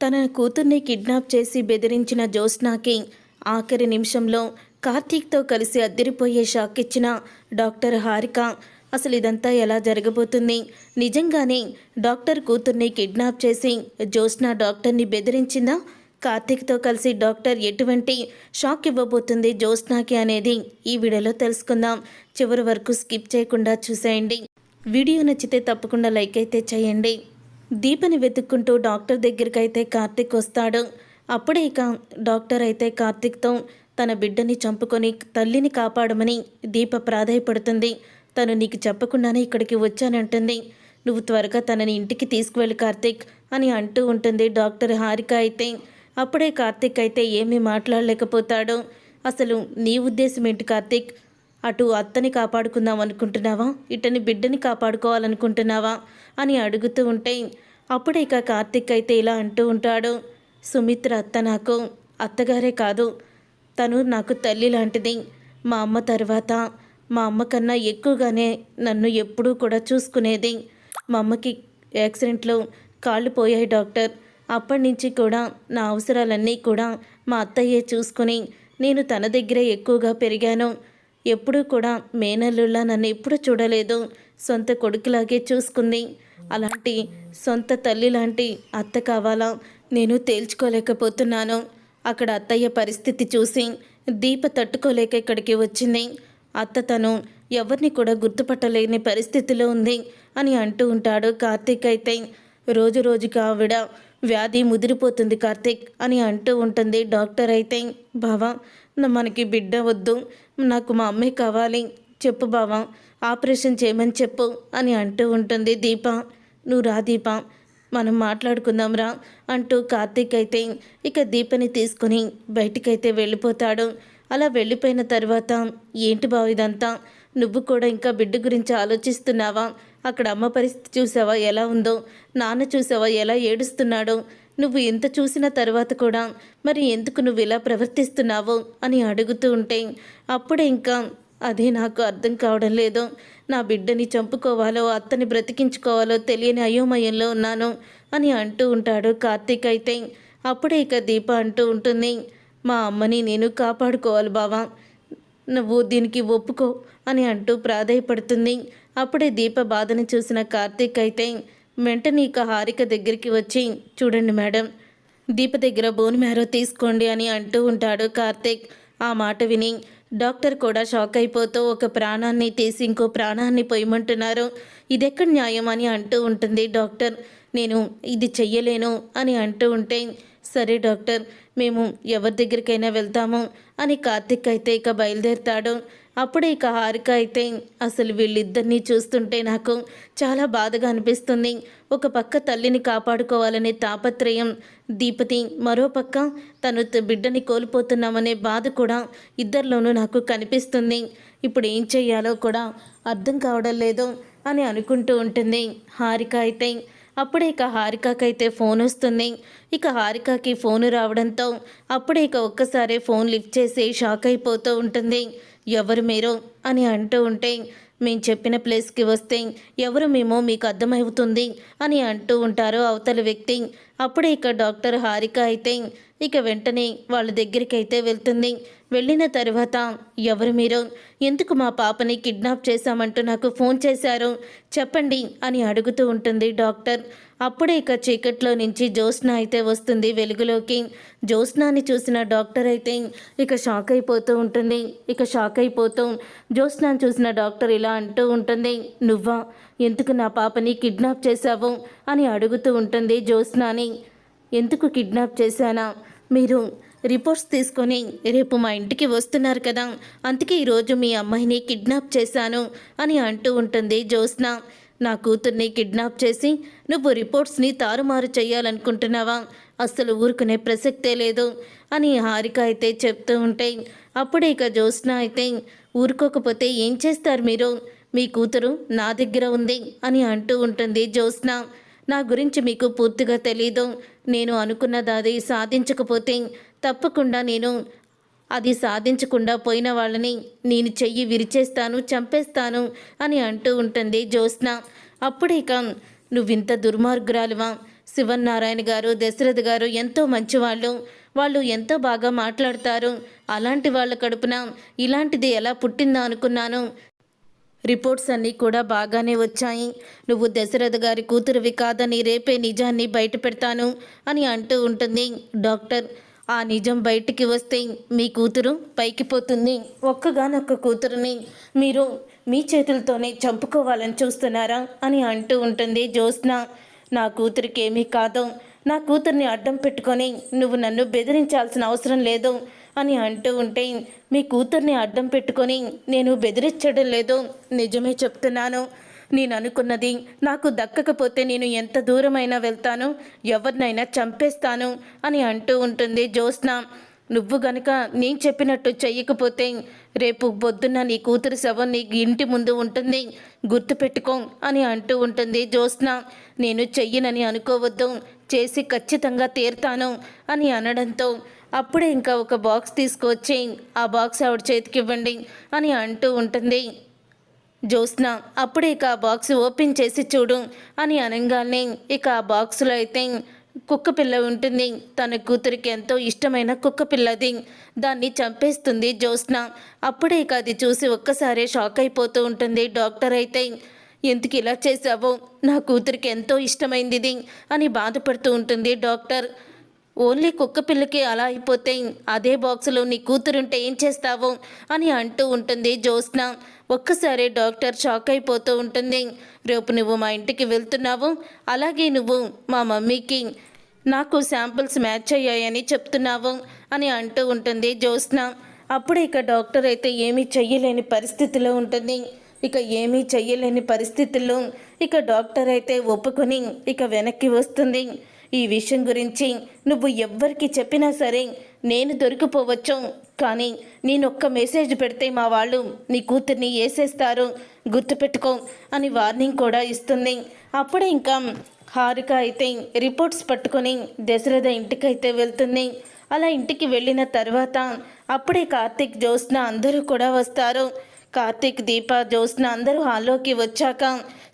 తన కూతుర్ని కిడ్నాప్ చేసి బెదిరించిన జ్యోత్స్నాకి ఆఖరి నిమిషంలో కార్తీక్తో కలిసి అద్దరిపోయే షాక్ ఇచ్చిన డాక్టర్ హారిక అసలు ఇదంతా ఎలా జరగబోతుంది? నిజంగానే డాక్టర్ కూతుర్ని కిడ్నాప్ చేసి జ్యోత్స్న డాక్టర్ని బెదిరించిందా? కార్తీక్తో కలిసి డాక్టర్ ఎటువంటి షాక్ ఇవ్వబోతుంది జ్యోత్స్నాకి అనేది ఈ వీడియోలో తెలుసుకుందాం. చివరి వరకు స్కిప్ చేయకుండా చూసేయండి. వీడియో నచ్చితే తప్పకుండా లైక్ అయితే చేయండి. దీపని వెతుక్కుంటూ డాక్టర్ దగ్గరికి అయితే కార్తిక్ వస్తాడు. అప్పుడే ఇక డాక్టర్ అయితే కార్తీక్తో తన బిడ్డని చంపుకొని తల్లిని కాపాడమని దీప ప్రాధాయపడుతుంది. తను నీకు చెప్పకుండానే ఇక్కడికి వచ్చానంటుంది. నువ్వు త్వరగా తనని ఇంటికి తీసుకువెళ్ళి కార్తిక్ అని అంటూ ఉంటుంది డాక్టర్ హారిక అయితే. అప్పుడే కార్తిక్ అయితే ఏమీ మాట్లాడలేకపోతాడు. అసలు నీ ఉద్దేశం ఏంటి కార్తిక్? అటు అత్తని కాపాడుకుందాం అనుకుంటున్నావా? ఇటని బిడ్డని కాపాడుకోవాలనుకుంటున్నావా? అని అడుగుతూ ఉంటే అప్పుడే ఇక కార్తీక్ అయితే ఇలా అంటూ ఉంటాడు. సుమిత్ర అత్త నాకు అత్తగారే కాదు. తను నాకు తల్లి లాంటిది. మా అమ్మ తర్వాత మా అమ్మ కన్నా ఎక్కువగానే నన్ను ఎప్పుడూ కూడా చూసుకునేది. మా అమ్మకి యాక్సిడెంట్లో కాళ్ళు పోయాయి డాక్టర్. అప్పటి నుంచి కూడా నా అవసరాలన్నీ కూడా మా అత్తయ్యే చూసుకుని నేను తన దగ్గరే ఎక్కువగా పెరిగాను. ఎప్పుడూ కూడా మేనల్లులా నన్ను ఎప్పుడూ చూడలేదు. సొంత కొడుకులాగే చూసుకుంది. అలాంటి సొంత తల్లి లాంటి అత్త కావాలా? నేను తేల్చుకోలేకపోతున్నాను. అక్కడ అత్తయ్య పరిస్థితి చూసి దీప తట్టుకోలేక ఇక్కడికి వచ్చింది. అత్త తను ఎవరిని కూడా గుర్తుపట్టలేని పరిస్థితిలో ఉంది అని అంటూ ఉంటాడు కార్తీక్ అయితే. రోజు రోజుకి ఆవిడ వ్యాధి ముదిరిపోతుంది కార్తీక్ అని అంటూ ఉంటుంది డాక్టర్ అయితే. బావా మనకి బిడ్డ వద్దు. నాకు మా అమ్మే కావాలి. చెప్పు బావా ఆపరేషన్ చేయమని చెప్పు అని అంటూ ఉంటుంది దీప. నువ్వు రా దీప మనం మాట్లాడుకుందాం రా అంటూ కార్తీక్ అయితే. ఇక దీపని తీసుకుని బయటికైతే వెళ్ళిపోతాడు. అలా వెళ్ళిపోయిన తర్వాత ఏంటి బావ ఇదంతా? నువ్వు కూడా ఇంకా బిడ్డ గురించి ఆలోచిస్తున్నావా? అక్కడ అమ్మ పరిస్థితి చూసావా? ఎలా ఉందో? నాన్న చూసావా? ఎలా ఏడుస్తున్నాడో? నువ్వు ఎంత చూసిన తర్వాత కూడా మరి ఎందుకు నువ్వు ఇలా ప్రవర్తిస్తున్నావో అని అడుగుతూ ఉంటే అప్పుడే ఇంకా అదే నాకు అర్థం కావడం లేదు. నా బిడ్డని చంపుకోవాలో అత్తని బ్రతికించుకోవాలో తెలియని అయోమయంలో ఉన్నాను అని అంటూ ఉంటాడు కార్తీక్ అయితే. అప్పుడే ఇక దీప అంటూ ఉంటుంది మా అమ్మని నేను కాపాడుకోవాలి బావా. నువ్వు దీనికి ఒప్పుకో అని అంటూ ప్రాధాయపడుతుంది. అప్పుడే దీప బాధను చూసిన కార్తీక్ అయితే వెంటనే ఇక హారిక దగ్గరికి వచ్చి చూడండి మేడం దీప దగ్గర బోన్ మ్యారో తీసుకోండి అని అంటూ ఉంటాడు కార్తీక్. ఆ మాట విని డాక్టర్ కూడా షాక్ అయిపోతూ ఒక ప్రాణాన్ని తీసి ఇంకో ప్రాణాన్ని పొయ్యమంటున్నారు ఇదెక్కడ న్యాయం అని అంటూ ఉంటుంది డాక్టర్. నేను ఇది చెయ్యలేను అని అంటూ ఉంటే సరే డాక్టర్ మేము ఎవరి దగ్గరికైనా వెళ్తాము అని కార్తిక్ అయితే ఇక బయలుదేరుతాడు. అప్పుడే ఇక హారిక అయితే అసలు వీళ్ళిద్దరినీ చూస్తుంటే నాకు చాలా బాధగా అనిపిస్తుంది. ఒక పక్క తల్లిని కాపాడుకోవాలనే తాపత్రయం దీపతి మరో పక్క తను త- బిడ్డని కోల్పోతున్నామనే బాధ కూడా ఇద్దరిలోనూ నాకు కనిపిస్తుంది. ఇప్పుడు ఏం చెయ్యాలో కూడా అర్థం కావడం లేదు అని అనుకుంటూ ఉంటుంది హారిక అయితే. అప్పుడే ఇక హారికకైతే ఫోన్ వస్తుంది. ఇక హారికకి ఫోన్ రావడంతో అప్పుడే ఇక ఒక్కసారి ఫోన్ లిఫ్ట్ చేసి షాక్ అయిపోతూ ఉంటుంది. ఎవరు మీరు? అని అంటూ ఉంటే మేము చెప్పిన ప్లేస్కి వస్తే ఎవరు మేము మీకు అర్థమవుతుంది అని అంటూ ఉంటారు అవతల వ్యక్తి. అప్పుడే ఇక డాక్టర్ హారిక అయితే ఇక వెంటనే వాళ్ళ దగ్గరికి అయితే వెళ్తుంది. వెళ్ళిన తర్వాత ఎవరు మీరు? ఎందుకు మా పాపని కిడ్నాప్ చేశామంటూ నాకు ఫోన్ చేశారు? చెప్పండి అని అడుగుతూ ఉంటుంది డాక్టర్. అప్పుడే ఇక చీకట్లో నుంచి జ్యోత్స్న అయితే వస్తుంది వెలుగులోకి. జ్యోత్స్నాని చూసిన డాక్టర్ అయితే ఇక షాక్ అయిపోతూ ఉంటుంది. ఇక షాక్ అయిపోతూ జ్యోత్స్నాని చూసిన డాక్టర్ ఇలా అంటూ ఉంటుంది నువ్వా? ఎందుకు నా పాపని కిడ్నాప్ చేశావు? అని అడుగుతూ ఉంటుంది జ్యోత్స్నాని. ఎందుకు కిడ్నాప్ చేశానా? మీరు రిపోర్ట్స్ తీసుకొని రేపు మా ఇంటికి వస్తున్నారు కదా. అందుకే ఈరోజు మీ అమ్మాయిని కిడ్నాప్ చేశాను అని అంటూ ఉంటుంది జ్యోత్స్న. నా కూతుర్ని కిడ్నాప్ చేసి నువ్వు రిపోర్ట్స్ని తారుమారు చేయాలనుకుంటున్నావా అస్సలు ఊరుకునే ప్రసక్తే లేదు అని హారిక అయితే చెప్తూ ఉంటే. అప్పుడే ఇక జ్యోత్స్న అయితే ఊరుకోకపోతే ఏం చేస్తారు మీరు? మీ కూతురు నా దగ్గర ఉంది అని అంటూ ఉంటుంది జ్యోత్స్న. నా గురించి మీకు పూర్తిగా తెలీదు. నేను అనుకున్నది అది సాధించకపోతే తప్పకుండా నేను అది సాధించకుండా పోయిన వాళ్ళని నేను చెయ్యి విరిచేస్తాను చంపేస్తాను అని అంటూ ఉంటుంది జ్యోత్స్న. అప్పుడే ఇక నువ్వింత దుర్మార్గురాలువా? శివన్నారాయణ గారు దశరథ్ గారు ఎంతో మంచివాళ్ళు. వాళ్ళు ఎంతో బాగా మాట్లాడతారు. అలాంటి వాళ్ళ కడుపున ఇలాంటిది ఎలా పుట్టిందా అనుకున్నాను. రిపోర్ట్స్ అన్నీ కూడా బాగానే వచ్చాయి. నువ్వు దశరథ గారి కూతురువి కాదని రేపే నిజాన్ని బయట పెడతాను అని అంటూ ఉంటుంది. డాక్టర్ ఆ నిజం బయటికి వస్తే మీ కూతురు పైకి పోతుంది. ఒక్కగానొక్క కూతురుని మీరు మీ చేతులతోనే చంపుకోవాలని చూస్తున్నారా అని అంటూ ఉంటుంది జ్యోత్స్న. నా కూతురికి ఏమీ కాదు. నా కూతుర్ని అడ్డం పెట్టుకొని నువ్వు నన్ను బెదిరించాల్సిన అవసరం లేదు. అని అంటూ ఉంటే మీ కూతుర్ని అడ్డం పెట్టుకొని నేను బెదిరించడం లేదు. నిజమే చెప్తున్నాను. నేను అనుకున్నది నాకు దక్కకపోతే నేను ఎంత దూరమైనా వెళ్తాను. ఎవరినైనా చంపేస్తాను అని అంటూ ఉంటుంది జ్యోత్స్న. నువ్వు గనక నేను చెప్పినట్టు చెయ్యకపోతే రేపు పొద్దున్న నీ కూతురు శవం నీ ఇంటి ముందు ఉంటుంది. గుర్తుపెట్టుకో అని అంటూ ఉంటుంది జ్యోత్స్న. నేను చెయ్యనని అనుకోవద్దు. చేసి ఖచ్చితంగా తీరుతాను అని అనడంతో అప్పుడే ఇంకా ఒక బాక్స్ తీసుకొచ్చి ఆ బాక్స్ ఆవిడ చేతికి ఇవ్వండి? అని అంటూ ఉంటుంది. జ్యోత్స్న అప్పుడే ఇక ఆ బాక్స్ ఓపెన్ చేసి చూడు అని అనగానే ఇక ఆ బాక్స్లో అయితే కుక్క పిల్ల ఉంటుంది. తన కూతురికి ఎంతో ఇష్టమైన కుక్క పిల్లది. దాన్ని చంపేస్తుంది జ్యోత్స్న. అప్పుడే ఇక అది చూసి ఒక్కసారే షాక్ అయిపోతూ ఉంటుంది. డాక్టర్ అయితే ఎందుకు ఇలా చేసావో నా కూతురికి ఎంతో ఇష్టమైంది ఇది అని బాధపడుతూ ఉంటుంది డాక్టర్. ఓన్లీ కుక్క పిల్లకి అలా అయిపోతే అదే బాక్సులో నీ కూతురుంటే ఏం చేస్తావు? అని అంటూ ఉంటుంది జ్యోత్స్న. ఒక్కసారి డాక్టర్ షాక్ అయిపోతూ ఉంటుంది. రేపు నువ్వు మా ఇంటికి వెళ్తున్నావు. అలాగే నువ్వు మా మమ్మీకి నాకు శాంపిల్స్ మ్యాచ్ అయ్యాయని చెప్తున్నావు అని అంటూ ఉంటుంది జ్యోత్స్న. అప్పుడు ఇక డాక్టర్ అయితే ఏమీ చెయ్యలేని పరిస్థితిలో ఉంటుంది. ఇక ఏమీ చెయ్యలేని పరిస్థితుల్లో ఇక డాక్టర్ అయితే ఒప్పుకొని ఇక వెనక్కి వస్తుంది. ఈ విషయం గురించి నువ్వు ఎవ్వరికి చెప్పినా సరే నేను దొరికిపోవచ్చు. కానీ నేను ఒక్క మెసేజ్ పెడితే మా వాళ్ళు నీ కూతుర్ని వేసేస్తారు గుర్తుపెట్టుకో అని వార్నింగ్ కూడా ఇస్తుంది. అప్పుడే ఇంకా హారిక అయితే రిపోర్ట్స్ పట్టుకొని దశరథ ఇంటికైతే వెళ్తుంది. అలా ఇంటికి వెళ్ళిన తర్వాత అప్పుడే కార్తీక్ జ్యోత్స్న అందరూ కూడా వస్తారు. కార్తీక్ దీప జ్యోత్స్న అందరూ హాల్లోకి వచ్చాక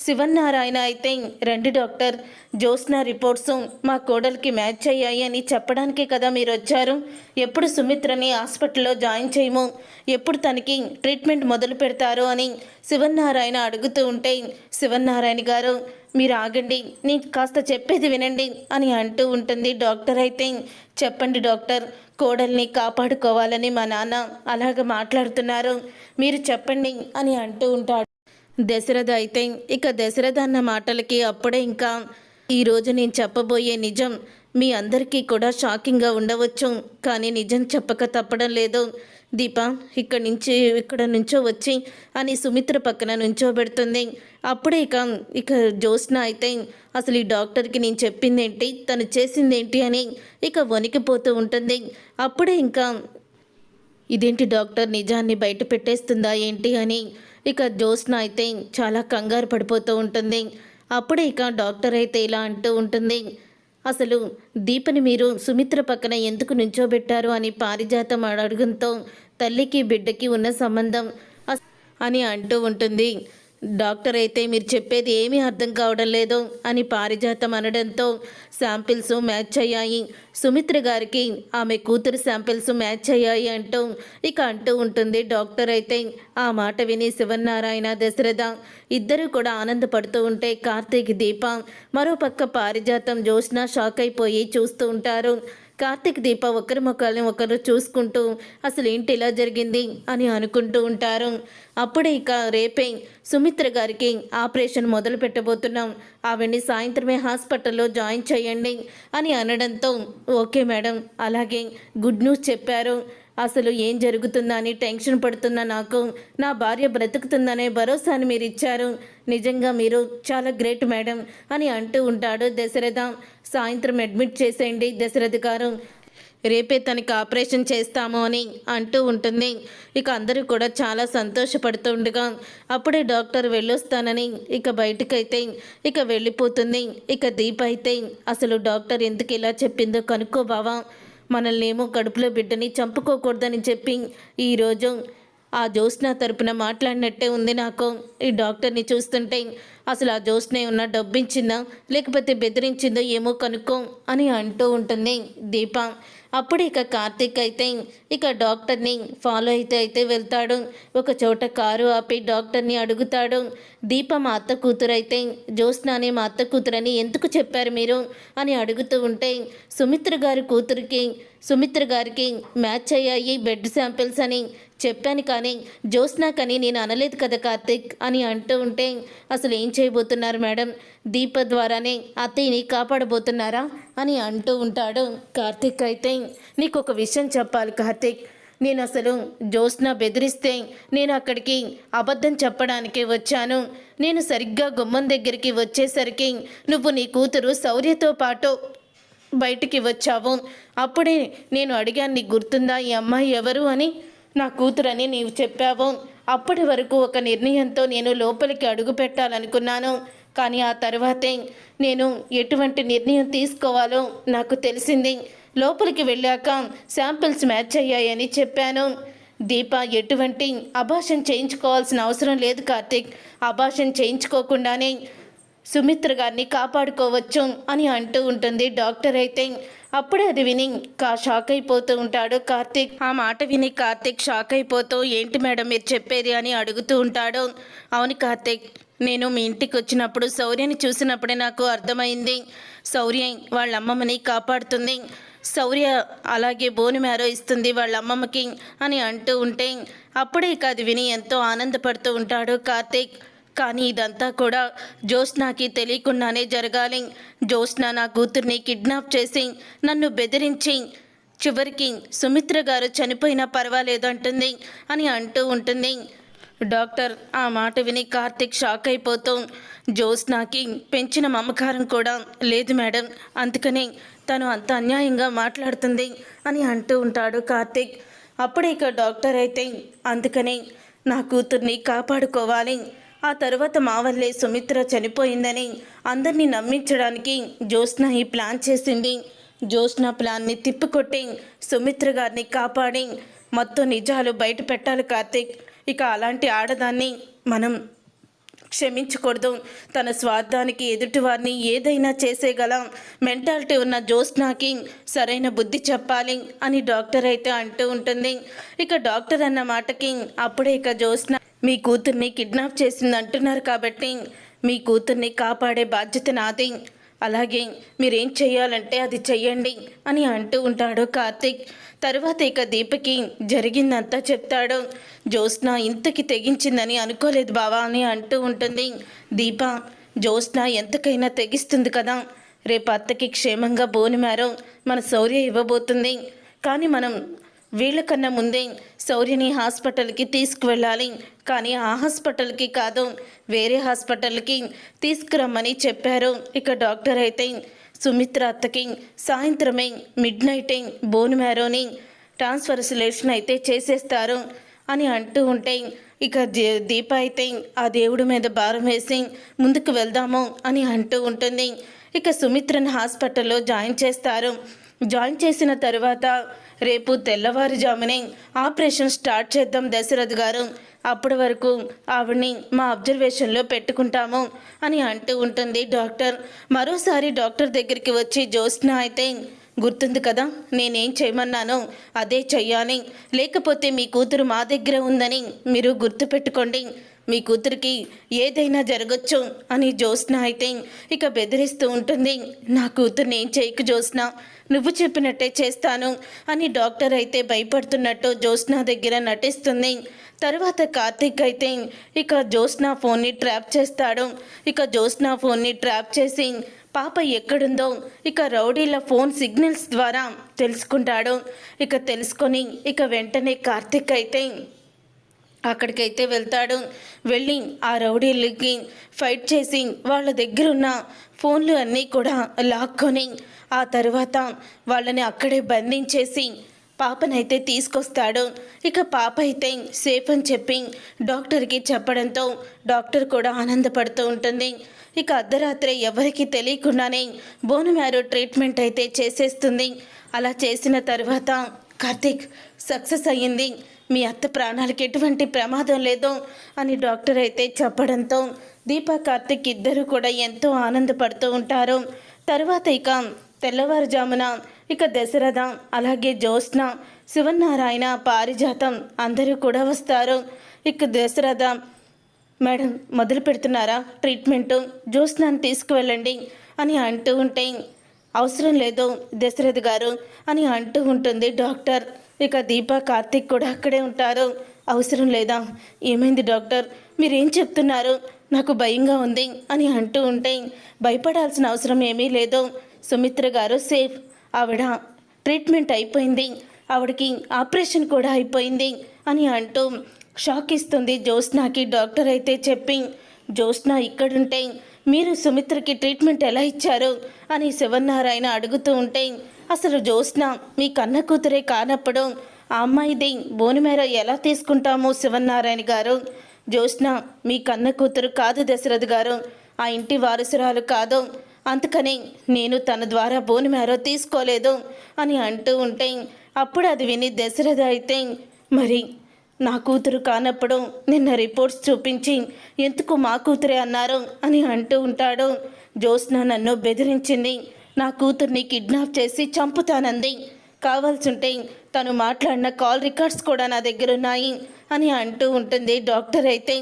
శివన్నారాయణ అయితే రండి డాక్టర్ జ్యోత్స్న రిపోర్ట్స్ మా కోడలికి మ్యాచ్ అయ్యాయి అని చెప్పడానికే కదా మీరు వచ్చారు ఎప్పుడు సుమిత్రని హాస్పిటల్లో జాయిన్ చేయము? ఎప్పుడు తనకి ట్రీట్మెంట్ మొదలు పెడతారు? అని శివన్నారాయణ అడుగుతూ ఉంటే శివన్నారాయణ గారు మీరు ఆగండి నేను కాస్త చెప్పేది వినండి అని అంటూ ఉంటుంది డాక్టర్ అయితే చెప్పండి డాక్టర్ కోడల్ని కాపాడుకోవాలని మా నాన్న అలాగ మాట్లాడుతున్నారు. మీరు చెప్పండి అని అంటూ ఉంటాడు. దశరథ అయితే ఇక దశరథ అన్న మాటలకి అప్పుడే ఇంకా ఈరోజు నేను చెప్పబోయే నిజం మీ అందరికీ కూడా షాకింగ్గా ఉండవచ్చు. కానీ నిజం చెప్పక తప్పడం లేదు. దీప ఇక్కడి నుంచి ఇక్కడ నుంచో వచ్చి అని సుమిత్ర పక్కన నుంచోబెడుతుంది. అప్పుడే ఇక ఇక జ్యోత్స్న అయితే అసలు ఈ డాక్టర్కి నేను చెప్పిందేంటి? తను చేసిందేంటి అని ఇక వణికిపోతూ ఉంటుంది. అప్పుడే ఇంకా ఇదేంటి డాక్టర్ నిజాన్ని బయట పెట్టేస్తుందా ఏంటి అని ఇక జ్యోత్స్న అయితే చాలా కంగారు పడిపోతూ ఉంటుంది. అప్పుడే ఇక డాక్టర్ అయితే ఇలా అంటూ ఉంటుంది. అసలు దీపని మీరు సుమిత్ర పక్కన ఎందుకు నుంచోబెట్టారు అని పారిజాతం అడగంతో తల్లికి బిడ్డకి ఉన్న సంబంధం అని అంటూ ఉంటుంది. డాక్టర్ అయితే మీరు చెప్పేది ఏమీ అర్థం కావడం లేదు అని పారిజాతం అనడంతో శాంపిల్స్ మ్యాచ్ అయ్యాయి. సుమిత్ర గారికి ఆమె కూతురు శాంపిల్స్ మ్యాచ్ అయ్యాయి అంటూ ఇక అంటూ ఉంటుంది డాక్టర్ అయితే. ఆ మాట విని శివన్నారాయణ దశరథ ఇద్దరూ కూడా ఆనందపడుతూ ఉంటే కార్తీక్ దీప మరోపక్క పారిజాతం జ్యోత్స్న షాక్ అయిపోయి చూస్తూ ఉంటారు. కార్తీక్ దీప ఒకరి ముఖాలను ఒకరు చూసుకుంటూ అసలు ఏంటి ఇలా జరిగింది? అని అనుకుంటూ ఉంటారు. అప్పుడే ఇక రేపే సుమిత్ర గారికి ఆపరేషన్ మొదలు పెట్టబోతున్నాం. ఆవిడ్ని సాయంత్రమే హాస్పిటల్లో జాయిన్ చేయండి అని అనడంతో ఓకే మేడం అలాగే గుడ్ న్యూస్ చెప్పారు. అసలు ఏం జరుగుతుందని టెన్షన్ పడుతున్న నాకు నా భార్య బ్రతుకుతుందనే భరోసాని మీరు ఇచ్చారు. నిజంగా మీరు చాలా గ్రేట్ మేడం అని అంటూ ఉంటాడు దశరథ. సాయంత్రం అడ్మిట్ చేసేయండి దశరథ గారు. రేపే తనకి ఆపరేషన్ చేస్తాము అని అంటూ ఉంటుంది. ఇక అందరూ కూడా చాలా సంతోషపడుతుండగా అప్పుడే డాక్టర్ వెళ్ళొస్తానని ఇక బయటకైతే ఇక వెళ్ళిపోతుంది. ఇక దీప అయితే అసలు డాక్టర్ ఎందుకు ఇలా చెప్పిందో కనుక్కో బావా. మనల్నేమో కడుపులో బిడ్డని చంపుకోకూడదని చెప్పి ఈరోజు ఆ జ్యోత్స్న తరపున మాట్లాడినట్టే ఉంది నాకు. ఈ డాక్టర్ని చూస్తుంటే అసలు ఆ జ్యోత్స్న ఏమన్నా డబ్బించిందా లేకపోతే బెదిరించిందో ఏమో కనుక్కో అని అంటూ ఉంటుంది దీప. అప్పుడు ఇక కార్తీక్ అయితే ఇక డాక్టర్ని ఫాలో అయితే అయితే వెళ్తాడు. ఒక చోట కారు ఆపి డాక్టర్ని అడుగుతాడు. దీప మా అత్త కూతురు అయితే జ్యోత్స్నాని మా అత్త కూతురని ఎందుకు చెప్పారు మీరు? అని అడుగుతూ ఉంటే సుమిత్ర గారి కూతురికి సుమిత్ర గారికి మ్యాచ్ అయ్యాయి బెడ్ శాంపిల్స్ అని చెప్పాను కానీ జ్యోత్స్నాకని నేను అనలేదు కదా కార్తిక్ అని అంటూ ఉంటే అసలు ఏం చేయబోతున్నారు మేడం? దీప ద్వారానే అత్తయ్యని కాపాడబోతున్నారా? అని అంటూ ఉంటాడు కార్తిక్ అయితే. నీకు ఒక విషయం చెప్పాలి కార్తిక్. నేను అసలు జ్యోత్స్న బెదిరిస్తే నేను అక్కడికి అబద్ధం చెప్పడానికే వచ్చాను. నేను సరిగ్గా గుమ్మం దగ్గరికి వచ్చేసరికి నువ్వు నీ కూతురు శౌర్యతో పాటు బయటికి వచ్చావు. అప్పుడే నేను అడిగాను నీకు గుర్తుందా ఈ అమ్మాయి ఎవరు అని. నా కూతురని నీవు చెప్పావు. అప్పటి వరకు ఒక నిర్ణయంతో నేను లోపలికి అడుగు పెట్టాలనుకున్నాను. కానీ ఆ తర్వాతే నేను ఎటువంటి నిర్ణయం తీసుకోవాలో నాకు తెలిసింది. లోపలికి వెళ్ళాక శాంపిల్స్ మ్యాచ్ అయ్యాయని చెప్పాను. దీప ఎటువంటి అభాషణ చేయించుకోవాల్సిన అవసరం లేదు కార్తీక్. అభాషణ చేయించుకోకుండానే సుమిత్ర గారిని కాపాడుకోవచ్చు అని అంటూ ఉంటుంది. డాక్టర్ అయితే అప్పుడే అది విని కా షాక్ అయిపోతూ ఉంటాడు. కార్తీక్ ఆ మాట విని కార్తీక్ షాక్ అయిపోతూ ఏంటి మేడం మీరు చెప్పేది? అని అడుగుతూ ఉంటాడు. అవును కార్తీక్ నేను మీ ఇంటికి వచ్చినప్పుడు శౌర్యని చూసినప్పుడే నాకు అర్థమైంది. శౌర్య వాళ్ళ అమ్మమ్మని కాపాడుతుంది. శౌర్య అలాగే బోని మేరో ఇస్తుంది వాళ్ళ అమ్మమ్మకి అని అంటూ ఉంటే అప్పుడే ఇక అది విని ఎంతో ఆనందపడుతూ ఉంటాడు కార్తీక్. కానీ ఇదంతా కూడా జ్యోత్స్నాకి తెలియకుండానే జరగాలి. జ్యోత్స్న నా కూతుర్ని కిడ్నాప్ చేసి నన్ను బెదిరించి చివరికి సుమిత్ర గారు చనిపోయినా పర్వాలేదు అంటుంది అని అంటూ ఉంటుంది. డాక్టర్ ఆ మాట విని కార్తిక్ షాక్ అయిపోతూ జ్యోత్స్నాకి పెంచిన మమకారం కూడా లేదు మేడం అందుకని తను అంత అన్యాయంగా మాట్లాడుతుంది అని అంటూ ఉంటాడు కార్తిక్. అప్పుడే ఇక డాక్టర్ అయితే అందుకని నా కూతుర్ని కాపాడుకోవాలి. ఆ తర్వాత మా వల్లే సుమిత్ర చనిపోయిందని అందరినీ నమ్మించడానికి జ్యోత్స్న ఈ ప్లాన్ చేసింది. జ్యోత్స్న ప్లాన్ని తిప్పికొట్టి సుమిత్ర గారిని కాపాడి మొత్తం నిజాలు బయట పెట్టాలి కార్తీక్. ఇక అలాంటి ఆడదాన్ని మనం క్షమించకూడదు. తన స్వార్థానికి ఎదుటివారిని ఏదైనా చేసేగల మెంటాలిటీ ఉన్న జ్యోత్స్నాకి సరైన బుద్ధి చెప్పాలి అని డాక్టర్ అయితే అంటూ ఉంటుంది. ఇక డాక్టర్ అన్న మాటకి అప్పుడే ఇక జ్యోత్స్న మీ కూతుర్ని కిడ్నాప్ చేసింది అంటున్నారు కాబట్టి మీ కూతుర్ని కాపాడే బాధ్యత నాది. అలాగే మీరేం చేయాలంటే అది చెయ్యండి అని అంటూ ఉంటాడు కార్తీక్. తర్వాత ఇక దీపకి జరిగిందంతా చెప్తాడు. జ్యోత్స్న ఇంతకి తెగించిందని అనుకోలేదు బావా అని అంటూ ఉంటుంది. దీప జ్యోత్స్న ఎంతకైనా తెగిస్తుంది కదా. రేపు అత్తకి క్షేమంగా బోనిమారో. మన శౌర్య ఇవ్వబోతుంది. కానీ మనం వీళ్ళకన్నా ముందే శౌర్యని హాస్పిటల్కి తీసుకువెళ్ళాలి. కానీ ఆ హాస్పిటల్కి కాదు వేరే హాస్పిటల్కి తీసుకురమ్మని చెప్పారు. ఇక డాక్టర్ అయితే సుమిత్ర అత్తకి సాయంత్రమే మిడ్ నైటే బోన్ మ్యారోని ట్రాన్స్ఫర్సులేషన్ అయితే చేసేస్తారు అని అంటూ ఉంటే ఇక దీప అయితే ఆ దేవుడి మీద భారం వేసి ముందుకు వెళ్దాము అని అంటూ ఉంటుంది. ఇక సుమిత్రను హాస్పిటల్లో జాయిన్ చేస్తారు. జాయిన్ చేసిన తర్వాత రేపు తెల్లవారుజామునే ఆపరేషన్ స్టార్ట్ చేద్దాం దశరథ్ గారు. అప్పటి వరకు ఆవిడ్ని మా అబ్జర్వేషన్లో పెట్టుకుంటాము అని అంటూ ఉంటుంది డాక్టర్. మరోసారి డాక్టర్ దగ్గరికి వచ్చి జ్యోత్స్న అయితే గుర్తుంది కదా? నేనేం చేయమన్నానో అదే చెయ్యాలి. లేకపోతే మీ కూతురు మా దగ్గర ఉందని మీరు గుర్తుపెట్టుకోండి. మీ కూతురికి ఏదైనా జరగచ్చు అని జ్యోత్స్న అయితే ఇక బెదిరిస్తూ ఉంటుంది. నా కూతుర్ని ఏం చేయకు జ్యోత్స్న? నువ్వు చెప్పినట్టే చేస్తాను అని డాక్టర్ అయితే భయపడుతున్నట్టు జ్యోత్స్న దగ్గర నటిస్తుంది. తర్వాత కార్తీక్ అయితే ఇక జ్యోత్స్న ఫోన్ని ట్రాప్ చేస్తాడు. ఇక జ్యోత్స్న ఫోన్ని ట్రాప్ చేసి పాప ఎక్కడుందో ఇక రౌడీల ఫోన్ సిగ్నల్స్ ద్వారా తెలుసుకుంటాడు. ఇక తెలుసుకొని ఇక వెంటనే కార్తీక్ అయితే అక్కడికైతే వెళ్తాడు. వెళ్ళి ఆ రౌడీలకి ఫైట్ చేసి వాళ్ళ దగ్గర ఉన్న ఫోన్లు అన్నీ కూడా లాక్కొని ఆ తర్వాత వాళ్ళని అక్కడే బంధించేసి పాపనైతే తీసుకొస్తాడు. ఇక పాప అయితే సేఫ్ అని చెప్పి డాక్టర్కి చెప్పడంతో డాక్టర్ కూడా ఆనందపడుతూ ఉంటుంది. ఇక అర్ధరాత్రి ఎవరికీ తెలియకుండానే బోను మ్యారో ట్రీట్మెంట్ అయితే చేసేస్తుంది. అలా చేసిన తర్వాత కార్తీక్ సక్సెస్ అయ్యింది. మీ అత్త ప్రాణాలకు ఎటువంటి ప్రమాదం లేదు అని డాక్టర్ అయితే చెప్పడంతో దీప కార్తిక్ ఇద్దరు కూడా ఎంతో ఆనందపడుతూ ఉంటారు. తర్వాత ఇక తెల్లవారుజామున ఇక దశరథ అలాగే జ్యోత్స్న శివనారాయణ పారిజాతం అందరూ కూడా వస్తారు. ఇక దశరథ మేడం మొదలు పెడుతున్నారా? ట్రీట్మెంటు? జ్యోత్స్నాన్ని తీసుకువెళ్ళండి అని అంటూ ఉంటే అవసరం లేదు దశరథ్ గారు అని అంటూ ఉంటుంది డాక్టర్. ఇక దీప కార్తిక్ కూడా అక్కడే ఉంటారు. అవసరం లేదా? ఏమైంది డాక్టర్? మీరేం చెప్తున్నారు? నాకు భయంగా ఉంది అని అంటూ ఉంటే భయపడాల్సిన అవసరం ఏమీ లేదు. సుమిత్ర గారు సేఫ్. ఆవిడ ట్రీట్మెంట్ అయిపోయింది. ఆవిడకి ఆపరేషన్ కూడా అయిపోయింది అని అంటూ షాక్ ఇస్తుంది జ్యోత్స్నాకి డాక్టర్ అయితే చెప్పి జ్యోత్స్న ఇక్కడుంటే మీరు సుమిత్రకి ట్రీట్మెంట్ ఎలా ఇచ్చారు? అని శివనారాయణ అడుగుతూ ఉంటే అసలు జ్యోత్స్న మీ కన్న కూతురే కానప్పుడు ఆ అమ్మాయిది బోనిమేర ఎలా తీసుకుంటాము శివనారాయణ గారు? జ్యోత్స్న మీ కన్న కూతురు కాదు దశరథ్ గారు. ఆ ఇంటి వారసురాలు కాదు. అందుకని నేను తన ద్వారా బోనిమేర తీసుకోలేదు అని అంటూ ఉంటే అప్పుడు అది విని దశరథ అయితే మరి నా కూతురు కానప్పుడు నిన్న రిపోర్ట్స్ చూపించి ఎందుకు మా కూతురే అన్నారు అని అంటూ ఉంటాడు. జ్యోత్స్న నన్ను బెదిరించింది. నా కూతుర్ని కిడ్నాప్ చేసి చంపుతానంది. కావాల్సుంటే తను మాట్లాడిన కాల్ రికార్డ్స్ కూడా నా దగ్గర ఉన్నాయి అని అంటూ ఉంటుంది డాక్టర్ అయితే.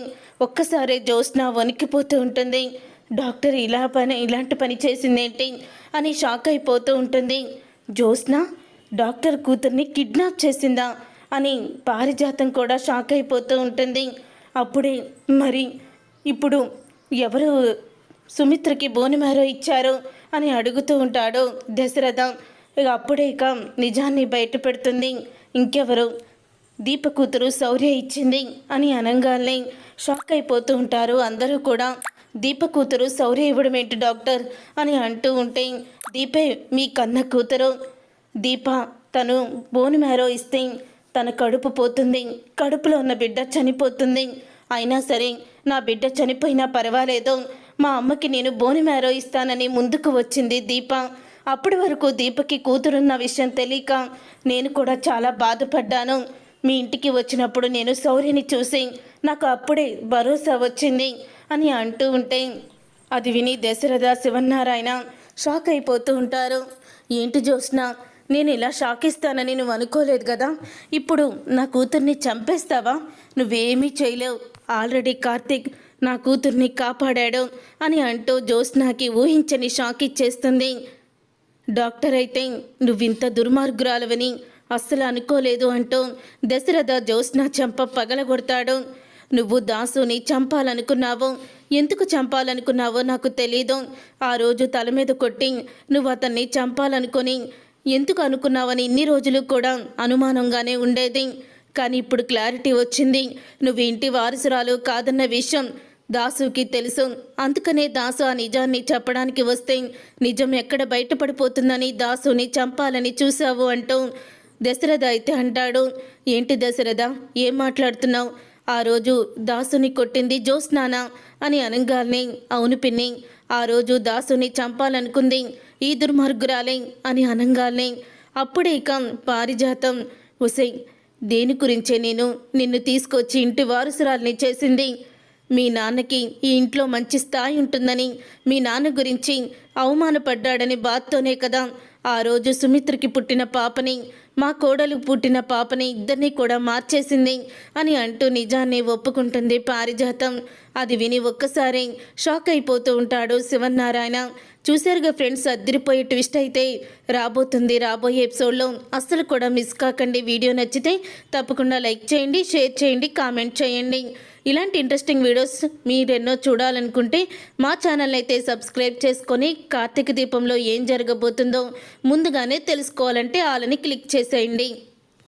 ఒక్కసారి జ్యోత్స్న వణికిపోతూ ఉంటుంది. డాక్టర్ ఇలా పని ఇలాంటి పని చేసిందేంటి అని షాక్ అయిపోతూ ఉంటుంది. జ్యోత్స్న డాక్టర్ కూతుర్ని కిడ్నాప్ చేసిందా? అని పారిజాతం కూడా షాక్ అయిపోతూ ఉంటుంది. అప్పుడే మరి ఇప్పుడు ఎవరు సుమిత్రకి బోనిమారో ఇచ్చారు అని అడుగుతూ ఉంటాడు దశరథ. ఇక అప్పుడే ఇక నిజాన్ని బయట పెడుతుంది ఇంకెవరు? దీప కూతురు శౌర్య ఇచ్చింది అని అనగానే షాక్ అయిపోతూ ఉంటారు అందరూ కూడా. దీప కూతురు శౌర్య ఇవ్వడం ఏంటి డాక్టర్? అని అంటూ ఉంటే దీపే మీ కన్న కూతురు. దీప తను బోని మ్యారో ఇస్తే తన కడుపు పోతుంది. కడుపులో ఉన్న బిడ్డ చనిపోతుంది. అయినా సరే నా బిడ్డ చనిపోయినా పర్వాలేదు. మా అమ్మకి నేను బోని మేరో ఇస్తానని ముందుకు వచ్చింది దీప. అప్పటి వరకు దీపకి కూతురున్న విషయం తెలియక నేను కూడా చాలా బాధపడ్డాను. మీ ఇంటికి వచ్చినప్పుడు నేను శౌర్యని చూసి నాకు అప్పుడే భరోసా వచ్చింది అని అంటూ ఉంటే అది విని దశరథ శివనారాయణ షాక్ అయిపోతూ ఉంటారు. ఏంటి జోస్న నేను ఇలా షాక్ ఇస్తానని నువ్వు అనుకోలేదు కదా? ఇప్పుడు నా కూతుర్ని చంపేస్తావా? నువ్వేమీ చేయలేవు. ఆల్రెడీ కార్తీక్ నా కూతుర్ని కాపాడాడు అని అంటూ జ్యోత్స్నాకి ఊహించని షాక్ ఇచ్చేస్తుంది. డాక్టర్ అయితే నువ్వింత దుర్మార్గురాలవని అస్సలు అనుకోలేదు అంటూ దశరథ జ్యోత్స్న చంప పగలగొడతాడు. నువ్వు దాసుని చంపాలనుకున్నావు. ఎందుకు చంపాలనుకున్నావో నాకు తెలీదు. ఆ రోజు తల మీద కొట్టి నువ్వు అతన్ని చంపాలనుకొని ఎందుకు అనుకున్నావని ఇన్ని రోజులు కూడా అనుమానంగానే ఉండేది. కానీ ఇప్పుడు క్లారిటీ వచ్చింది. నువ్వు ఇంటి వారసురాలు కాదన్న విషయం దాసుకి తెలుసు. అందుకనే దాసు ఆ నిజాన్ని చెప్పడానికి వస్తే నిజం ఎక్కడ బయటపడిపోతుందని దాసుని చంపాలని చూసావు అంటూ దశరథ అయితే అంటాడు. ఏంటి దశరథ? ఏం మాట్లాడుతున్నావు? ఆ రోజు దాసుని కొట్టింది జోస్నానా అని అనగానే అవును పిన్ని ఆ రోజు దాసుని చంపాలనుకుంది ఈ దుర్మార్గురాలే అని అనంగానే అప్పుడే ఇక పారిజాతం. ఉసై దేని గురించే నేను నిన్ను తీసుకొచ్చి ఇంటి వారసురాల్ని చేసింది? మీ నాన్నకి ఈ ఇంట్లో మంచి స్థాయి ఉంటుందని మీ నాన్న గురించి అవమానపడ్డాడని బాధతోనే కదా. ఆ రోజు సుమిత్రకి పుట్టిన పాపని మా కోడలు పుట్టిన పాపని ఇద్దరిని కూడా మార్చేసింది అని అంటూ నిజాన్ని ఒప్పుకుంటుంది పారిజాతం. అది విని ఒక్కసారి షాక్ అయిపోతూ ఉంటాడు శివనారాయణ చూశారుగా ఫ్రెండ్స్ అద్దరిపోయే ట్విస్ట్ అయితే రాబోతుంది రాబోయే ఎపిసోడ్లో. అస్సలు కూడా మిస్ కాకండి. వీడియో నచ్చితే తప్పకుండా లైక్ చేయండి షేర్ చేయండి కామెంట్ చేయండి. ఇలాంటి ఇంట్రెస్టింగ్ వీడియోస్ మీరెన్నో చూడాలనుకుంటే మా ఛానల్ అయితే సబ్స్క్రైబ్ చేసుకొని కార్తీక దీపంలో ఏం జరగబోతుందో ముందుగానే తెలుసుకోవాలంటే వాళ్ళని క్లిక్ చేసేయండి.